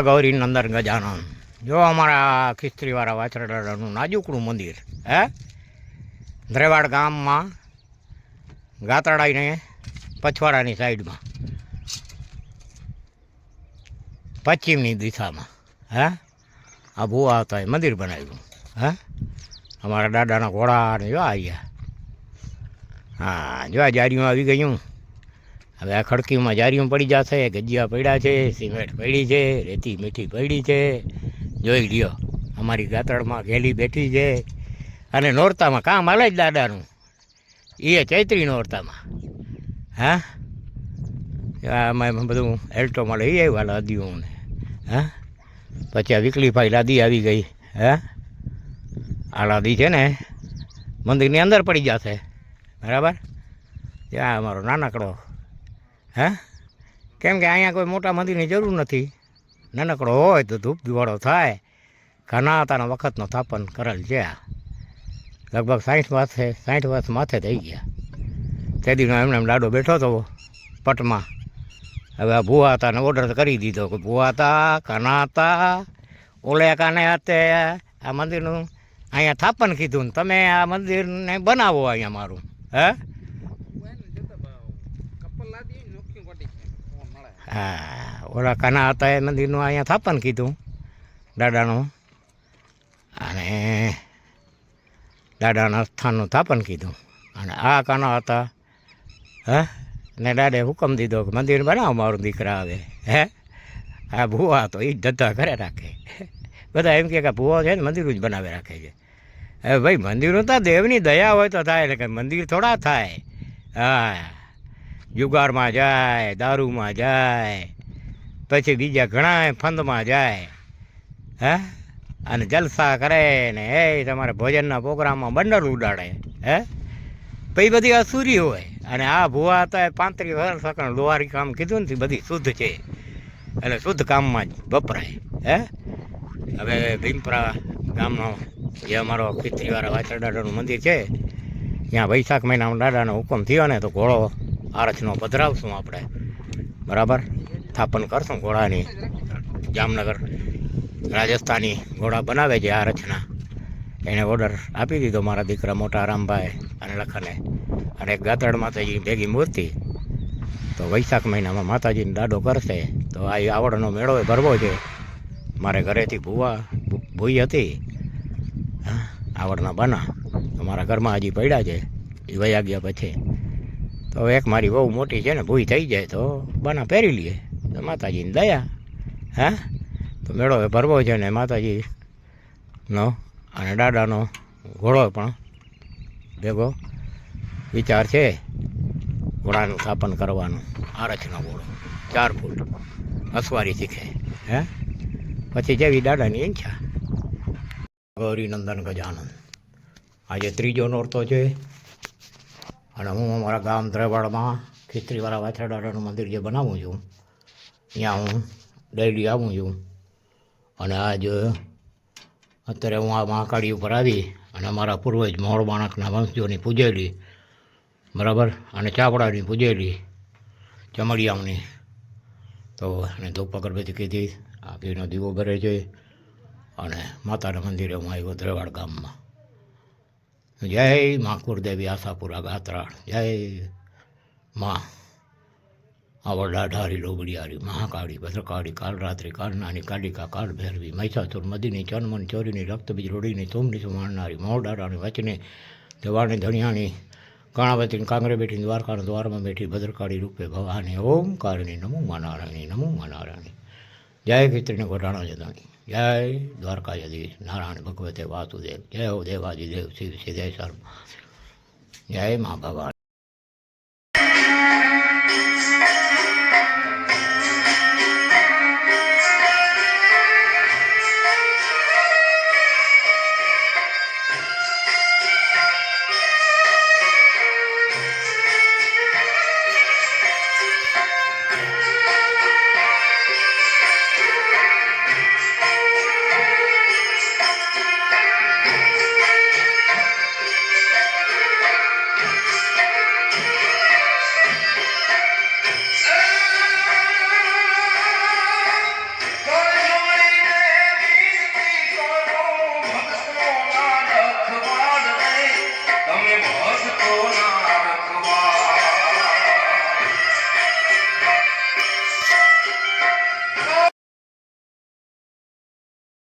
ગૌરી નંદન ગજાનન. જો અમારા ખિસ્ત્રીવાળા વાછરડાનું નાજુકડું મંદિર, હે? ધ્રેવાડ ગામમાં ગાતરાડાઈને પછવાડાની સાઈડમાં. પશ્ચિમની દિશામાં, હે? આ ભૂવા હતા એ મંદિર બનાવ્યું, હે? અમારા દાદાના ઘોડા ને જો આવ્યા હા, જો આ જારીમાં આવી ગયું. હવે આ ખડકીમાં જારીઓ પડી જશે, ગજિયા પડ્યા છે, સિમેન્ટ પડી છે, રેતી મીઠી પડી છે. જોઈ લ્યો, અમારી ગાતળમાં ઘેલી બેઠી છે. અને નોરતામાં કામ હાલે જ દાદાનું. એ ચૈત્રી નોરતામાં. હા? આમાં બધું એલ્ટોમાં લઈ આવ્યા લાદીઓ ને હા? પછી આ વિકલીભાઈ લાદી આવી ગઈ. હે? આ લાદી છે ને મંદિરની અંદર પડી જશે. બરાબર? ત્યાં અમારો નાનકડો હે? કેમ કે અહીંયા કોઈ મોટા મંદિરની જરૂર નથી. નાનકડો હોય તો ધૂપ દિવાળો થાય. ઘણા હતાના વખતનો સ્થાપન કરેલ છે લગભગ સાઠ વર્ષે સાઠ વર્ષ માથે થઈ ગયા. તે દીનો એમને એમ લાડો બેઠો હતો પટમાં. હવે આ ભૂવા હતાને ઓર્ડર કરી દીધો કે ભૂવા હતા કાના હતા ઓલે કાને હાથે આ મંદિરનું અહીંયા સ્થાપન કીધું ને તમે આ મંદિરને બનાવો અહીંયા મારું. હે? હા, ઓલા કાના હતા એ મંદિરનું અહીંયા થાપણ કીધું, દાદાનું. અને દાદાના સ્થાનનું થાપણ કીધું. અને આ કાના હતા હે? ને દાદે હુકમ દીધો કે મંદિર બનાવો, મારું દીકરા આવે. હે? આ ભૂવા તો એ જ ધંધા કરે રાખે. બધા એમ કે ભૂવા છે ને મંદિર જ બનાવે રાખે છે. હવે ભાઈ, મંદિરો તો દેવની દયા હોય તો થાય, એટલે કે મંદિર થોડા થાય. હા. જુગારમાં જાય, દારૂમાં જાય, પછી બીજા ઘણા ફંદમાં જાય, હે? અને જલસા કરે ને એ તમારે ભોજનના પ્રોગ્રામમાં બંડલ ઉડાડે, હે? પછી બધી અસુરી હોય. અને આ ભૂવા હતા પાંત્રીસ વર્ષ સકણ લોહારી કામ કીધું ને બધી શુદ્ધ છે. એટલે શુદ્ધ કામમાં જ વપરાય, હે? હવે ભીમપરા ગામનો જે અમારો ખીચડીવાળા વાછળ દાડાનું મંદિર છે, ત્યાં વૈશાખ મહિનામાં દાદાનો હુકમ થયો ને તો ઘોડો આરસનો પધરાવશું આપણે. બરાબર? સ્થાપન કરશું ઘોડાની. જામનગર રાજસ્થાની ઘોડા બનાવે છે આરથના એને ઓર્ડર આપી દીધો મારા દીકરા મોટા રામભાઈ અને લખને. અને એક ગાતડ માતાજી ભેગી મૂર્તિ. તો વૈશાખ મહિનામાં માતાજીને દાડો કરશે. તો આ આવડનો મેળો ભરવો છે. મારે ઘરેથી ભૂવા ભૂઈ હતી. હા, આવડના બના. તો મારા ઘરમાં હજી પડ્યા છે. એ વયા ગયા પછી. તો એક મારી બહુ મોટી છે ને, ભૂઈ થઈ જાય તો બના પહેરી લઈએ તો માતાજીની દયા. હા? તો મેળો ભરવો છે ને માતાજીનો અને દાદાનો ઘોડો પણ ભેગો. વિચાર છે ઘોડાનું સ્થાપન કરવાનું આરચનો ઘોડો. ચાર ફૂટ. અસવારી શીખે. હે? પછી જેવી દાદાની ઈચ્છા. ગૌરીનંદન ગજાનંદ આજે ત્રીજો નોરતો છે. અને હું અમારા ગામ દ્રવાડમાં ખીચડીવાળા વાછરાડાનું મંદિર જે બનાવું છું, ત્યાં હું ડેલી આવું છું. અને આજ અત્યારે હું આ મહાકાળી ઉપર આવી અને અમારા પૂર્વજ મોર બાણકના વંશજોની પૂજેલી, બરાબર? અને ચાપડાની પૂજેલી ચમડિયાઓની તો એને ધૂપ અગરબત્તી કીધી, આ ઘીનો દીવો ભરે છે. અને માતાના મંદિરે હું આવ્યો દ્રવાડ ગામમાં. જય મા કુળદેવી આશાપુરા ગાત્રાળ જય મા આવડા ઢારી લોબડિયારી, મહાકાળી, ભદ્રકાળી, કાલરાત્રિ, કાલનાની કાલિકા કાળ ભૈરવી મહિષાસુર, મદીની, ચનમન, ચોરીની, રક્તબીજ, રોડીની તુમની સુમાણનારી મોડારાની વચને, જવાણી, ધણિયાણી, કાણાવતીની, કાંગરે બેઠી દ્વારકાના દ્વારમાં બેઠી, ભદ્રકાળી રૂપે ભવાની, ઓમકારની, નમો નારાયણી નમો નારાયણી. જય ખીત્રીને ઘોટાણા જદાણી જય દ્વારકાધીશ. નારાયણ ભગવતે વાસુદેવ. જય દેવાજી દેવ. શિવ સિદ્ધેશ્વર જય મા ભવાની.